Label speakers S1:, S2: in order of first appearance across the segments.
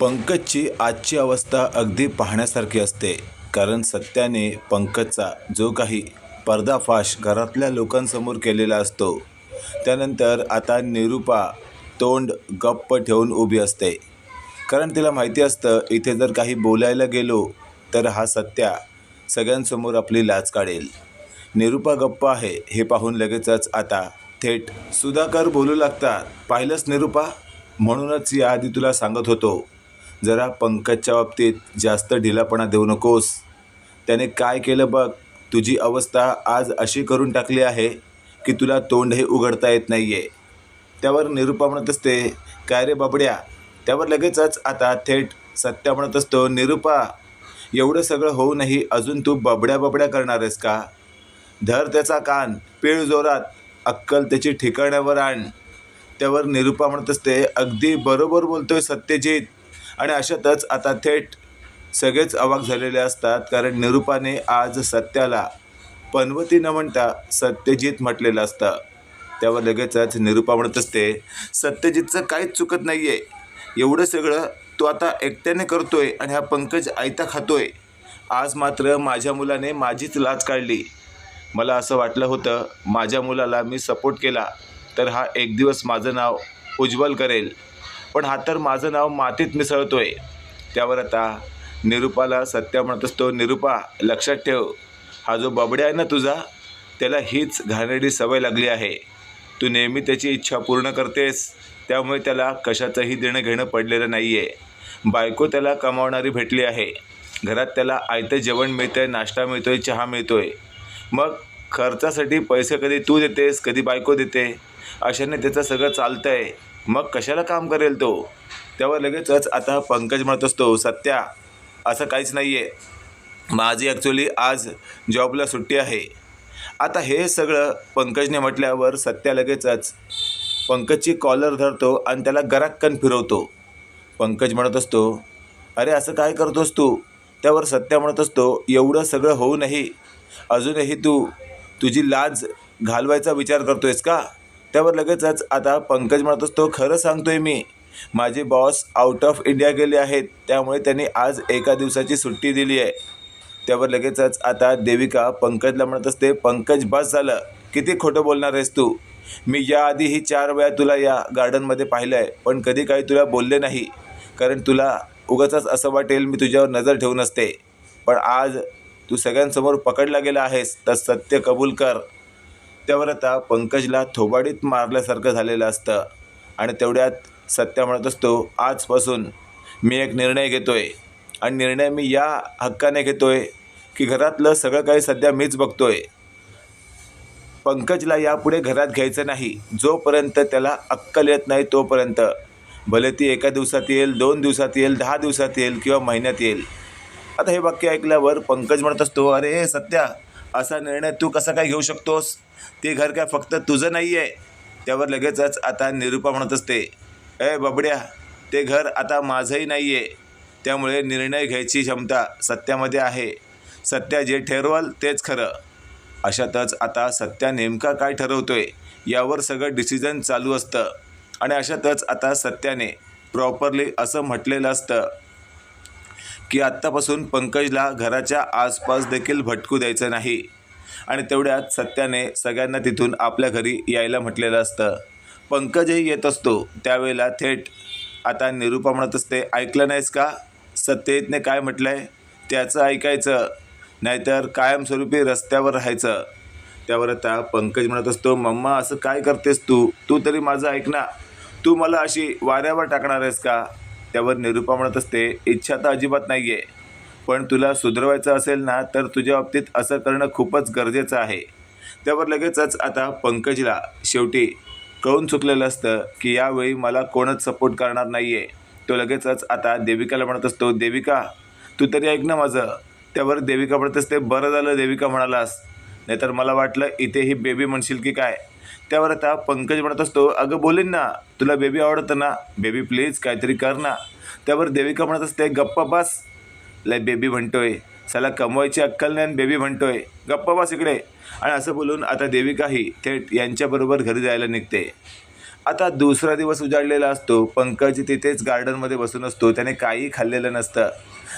S1: पंकजची आजची अवस्था अगदी पाहण्यासारखी असते. कारण सत्याने पंकजचा जो काही पर्दाफाश घरातल्या लोकांसमोर केलेला असतो त्यानंतर आता निरूपा तोंड गप्प ठेवून उभी असते. कारण तिला माहिती असतं इथे जर काही बोलायला गेलो तर हा सत्या सगळ्यांसमोर आपली लाच काढेल. निरूपा गप्प आहे हे पाहून लगेचच आता थेट सुधाकर बोलू लागतात. पाहिलंच निरूपा? म्हणूनच या आधी तुला सांगत होतो. जरा पंकजच्या बाबतीत जास्त ढिलापणा देऊ नकोस. त्याने काय केलं बघ? तुझी अवस्था आज अशी करून टाकली आहे की तुला तोंडही उघडता येत नाही आहे त्यावर निरूपा म्हणत असते काय रे बाबड्या? त्यावर लगेचच आता थेट सत्या म्हणत असतो निरूपा एवढं सगळं होऊनही अजून तू बबड्या बबड्या करणार आहेस का? धर त्याचा कान पीळ जोरात अक्कल त्याची ठिकाण्यावर आण. त्यावर निरूपा म्हणत असते अगदी बरोबर बोलतोय सत्यजित. आणि अशातच आता थेट सगळेच अवाक झालेले असतात कारण निरूपाने आज सत्याला पनवती न म्हणता सत्यजित म्हटलेलं असतं. त्यावर लगेचच निरूपा म्हणत असते सत्यजितचं काहीच चुकत नाही आहे एवढं सगळं तो आता एकट्याने करतोय आणि हा पंकज आयता खातोय. आज मात्र माझ्या मुलाने माझीच लाच काढली. मला असं वाटलं होतं माझ्या मुलाला मी सपोर्ट केला तर हा एक दिवस माझं नाव उज्ज्वल करेल. पण हा तर माझं नाव मातीत मिसळतोय. त्यावर आता निरूपाला सत्या म्हणत असतो निरूपा लक्षात ठेव. हा जो बबड्या आहे ना तुझा त्याला हीच घाणेरडी सवय लागली आहे. तू नेहमी त्याची इच्छा पूर्ण करतेस. त्यामुळे त्याला कशाचंही देणं घेणं पडलेलं नाही आहे बायको त्याला कमावणारी भेटली आहे. घरात त्याला आयतं जेवण मिळतं आहे नाश्ता मिळतो आहे चहा मिळतो आहे मग खर्चासाठी पैसे कधी तू देतेस कधी बायको देते? अशाने त्याचं सगळं चालतं आहे मग कशाला काम करेल तो? त्यावर लगेचच आता पंकज म्हणत असतो सत्या असं काहीच नाही आहे माझी ॲक्च्युली आज जॉबला सुट्टी आहे. आता हे सगळं पंकजने म्हटल्यावर सत्या लगेचच पंकजची कॉलर धरतो आणि त्याला गराक्कन फिरवतो. पंकज म्हणत असतो अरे असं काय करतोस तू? त्यावर सत्या म्हणत असतो एवढं सगळं होऊनही अजूनही तू तुझी लाज घालवायचा विचार करतोयस का? त्यावर लगेचच आता पंकज म्हणत असतो खरं सांगतोय मी माझे बॉस आउट ऑफ इंडिया गेले आहेत त्यामुळे त्यांनी आज एका दिवसाची सुट्टी दिली आहे. त्यावर लगेचच आता देविका पंकजला म्हणत असते पंकज बस झालं किती खोटं बोलणार आहेस तू? मी याआधीही चार वेळा तुला या गार्डनमध्ये पाहिलं आहे पण कधी काही तुला बोलले नाही कारण तुला उगाचच असं वाटेल मी तुझ्यावर नजर ठेवून असते. पण आज तू सगळ्यांसमोर पकडला गेला आहेस तर सत्य कबूल कर. त्यावर आता पंकजला थोबाडीत मारल्यासारखं झालेलं असतं. आणि तेवढ्यात सत्या म्हणत असतो आजपासून मी एक निर्णय घेतो आहे आणि निर्णय मी या हक्काने घेतो आहे की घरातलं सगळं काही सध्या मीच बघतो आहे पंकजला यापुढे घरात घ्यायचं नाही. जोपर्यंत त्याला अक्कल येत नाही तोपर्यंत. भले ती एका दिवसात येईल दोन दिवसात येईल दहा दिवसात येईल किंवा महिन्यात येईल. आता हे वाक्य ऐकल्यावर पंकज म्हणत असतो अरे सत्या असा निर्णय तू कसा काय घेऊ शकतोस? ते घर काय फक्त तुझं नाही आहे त्यावर लगेचच आता निरूपा म्हणत असते ए बबड्या ते घर आता माझंही नाही आहे त्यामुळे निर्णय घ्यायची क्षमता सत्यामध्ये आहे. सत्या जे ठरवाल तेच खरं. अशातच आता सत्या नेमका काय ठरवतोय यावर सगळं डिसिजन चालू असतं. आणि अशातच आता सत्याने प्रॉपरली असं म्हटलेलं असतं. की आत्तापासून पंकजला घराच्या आसपास देखील भटकू द्यायचं नाही. आणि तेवढ्यात सत्याने सगळ्यांना तिथून आपल्या घरी यायला म्हटलेलं असतं. पंकजही येत असतो. त्यावेळेला थेट आता निरूपा म्हणत असते ऐकलं नाहीस का? सत्यजितने काय म्हटलं आहे त्याचं ऐकायचं. नाहीतर कायमस्वरूपी रस्त्यावर राहायचं. त्यावर आता पंकज म्हणत असतो मम्मा असं काय करतेस तू? तू तरी माझं ऐक ना. तू मला अशी वाऱ्यावर टाकणार आहेस का? त्यावर निरूपा म्हणत असते इच्छा तर अजिबात नाही आहे पण तुला सुधरवायचं असेल ना तर तुझ्या बाबतीत असं करणं खूपच गरजेचं आहे. त्यावर लगेचच आता पंकजला शेवटी कळून चुकलेलं असतं की यावेळी मला कोणच सपोर्ट करणार नाही आहे तो लगेचच आता देविकाला म्हणत असतो देविका तू तरी ऐक ना माझं. त्यावर देविका म्हणत असते बरं झालं देविका म्हणालास. नाहीतर मला वाटलं इथे ही बेबी म्हणशील की काय? त्यावर आता पंकज म्हणत असतो अगं बोलीन ना तुला बेबी आवडतं ना बेबी प्लीज काहीतरी कर ना. त्यावर देविका म्हणत असते गप्पा बस. लय बेबी म्हणतोय साला कमवायची अक्कल नाही आणि बेबी म्हणतोय गप्पा बस इकडे. आणि असं बोलून आता देविकाही थेट यांच्याबरोबर घरी जायला निघते. आता दुसरा दिवस उजाडलेला असतो. पंकज तिथेच गार्डनमध्ये बसून असतो. त्याने काही खाल्लेलं नसतं.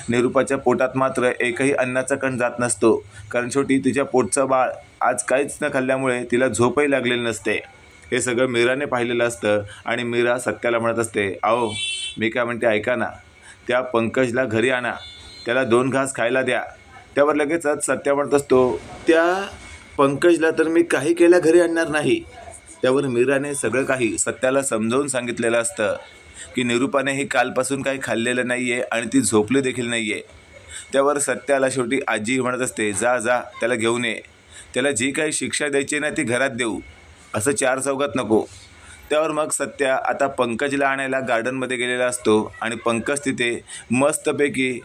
S1: निरूपाच्या पोटात मात्र एकही अन्नाचा कण जात नसतो. कारण शेवटी तिच्या पोटचं बाळ आज काहीच न खाल्ल्यामुळे तिला झोपही लागलेली नसते. हे सगळं मीराने पाहिलेलं असतं आणि मीरा सत्याला म्हणत असते आओ मी काय म्हणते ऐका ना. त्या पंकजला घरी आणा. त्याला दोन घास खायला द्या. त्यावर लगेचच सत्या म्हणत असतो त्या पंकजला तर मी काही केल्या घरी आणणार नाही. त्यावर मीराने सगळं काही सत्याला समजावून सांगितलेलं असतं की निरूपाने ही कालपासून काही खाल्लेलं नाही आहे आणि ती झोपली देखील नाही आहे त्यावर सत्याला शेवटी आजी म्हणत असते जा जा त्याला घेऊन ये. त्याला जी काही शिक्षा द्यायची ना ती घरात देऊ. असं चार चौघात नको. त्यावर मग सत्या आता पंकजला आणायला गार्डनमध्ये गेलेला असतो आणि पंकज तिथे मस्तपैकी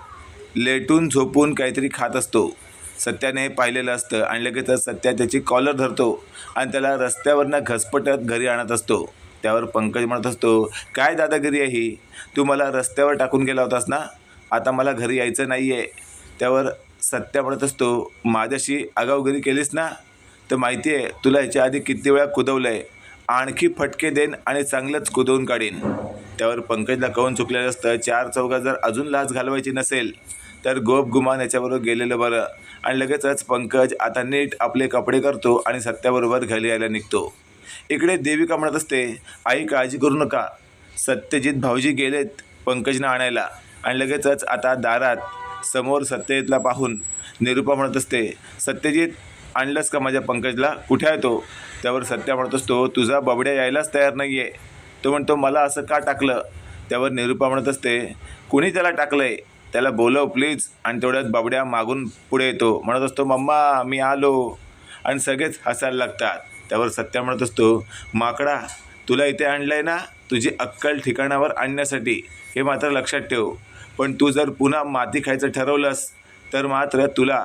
S1: लेटून झोपून काहीतरी खात असतो. सत्याने हे पाहिलेलं असतं आणि लगेचच सत्या त्याची कॉलर धरतो आणि त्याला रस्त्यावरनं घसपटत घरी आणत असतो. त्यावर पंकज म्हणत असतो काय दादागिरी आहे ही? तू मला रस्त्यावर टाकून गेला होतास ना? आता मला घरी यायचं नाही आहे त्यावर सत्या म्हणत असतो माझ्याशी आगावगिरी केलीस ना? तर माहिती आहे तुला ह्याच्या आधी किती वेळा कुदवलं आहे आणखी फटके देईन आणि चांगलंच कुदवून काढीन. त्यावर पंकजला कळून चुकलेलं असतं चार चौघा जर अजून लाच घालवायची नसेल तर गोप गुमान याच्याबरोबर गेलेलं बरं. आणि लगेचच पंकज आता नीट आपले कपडे करतो आणि सत्याबरोबर घरी यायला निघतो. इकडे देविका म्हणत असते आई काळजी करू नका. सत्यजित भाऊजी गेलेत पंकजना आणायला. आणि लगेचच आता दारात समोर सत्यजितला पाहून निरूपा म्हणत असते सत्यजित आणलंस का माझ्या पंकजला? कुठे आहे तो? त्यावर सत्या म्हणत असतो तुझा बबड्या यायलाच तयार नाही आहे तो म्हणतो मला असं का टाकलं? त्यावर निरूपा म्हणत असते कुणी त्याला टाकलं आहे त्याला बोलव प्लीज. आणि तेवढ्यात बाबड्या मागून पुढे येतो. म्हणत असतो मम्मा मी आलो. आणि सगळेच हसायला लागतात. त्यावर सत्या म्हणत असतो माकडा तुला इथे आणलं आहे ना? तुझी अक्कल ठिकाणावर आणण्यासाठी. हे मात्र लक्षात ठेव. पण तू जर पुन्हा माती खायचं ठरवलंस तर मात्र तुला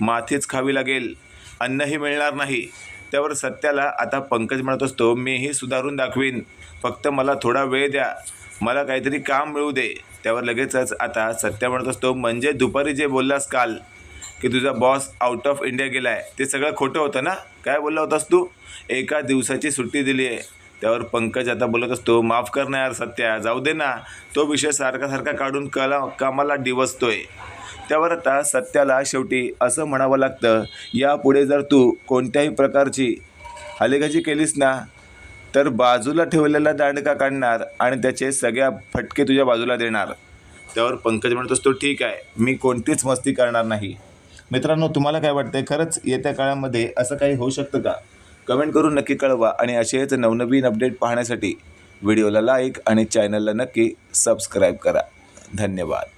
S1: मातीच खावी लागेल. अन्नही मिळणार नाही. त्यावर सत्याला आता पंकज म्हणत असतो मीही सुधारून दाखवीन. फक्त मला थोडा वेळ द्या. मला काहीतरी काम मिळू दे. त्यावर लगेचच आता सत्या म्हणत असतो म्हणजे दुपारी जे बोललास काल की तुझा बॉस आउट ऑफ इंडिया गेला आहे ते सगळं खोटं होतं ना? काय बोलला होतास तू? एका दिवसाची सुट्टी दिली आहे. त्यावर पंकज आता बोलत असतो माफ कर ना यार सत्या जाऊ दे ना. तो विषय सारखा सारखा काढून कला कामाला डिवसतोय त्यावर आता सत्याला शेवटी असं म्हणावं लागतं यापुढे जर तू कोणत्याही प्रकारची हलेगाची केलीस ना तर बाजूला ठेवलेला दांडका काढणार आणि त्याचे सगळ्या फटके तुझ्या बाजूला देणार. त्यावर पंकज म्हणत असतो ठीक आहे मी कोणतीच मस्ती करणार नाही. मित्रांनो तुम्हाला काय वाटतंय? खरंच येत्या काळामध्ये असं काही होऊ शकतं का? कमेंट करून नक्की कळवा आणि असेच नवनवीन अपडेट पाहण्यासाठी व्हिडिओला लाईक आणि चॅनलला नक्की सबस्क्राईब करा. धन्यवाद.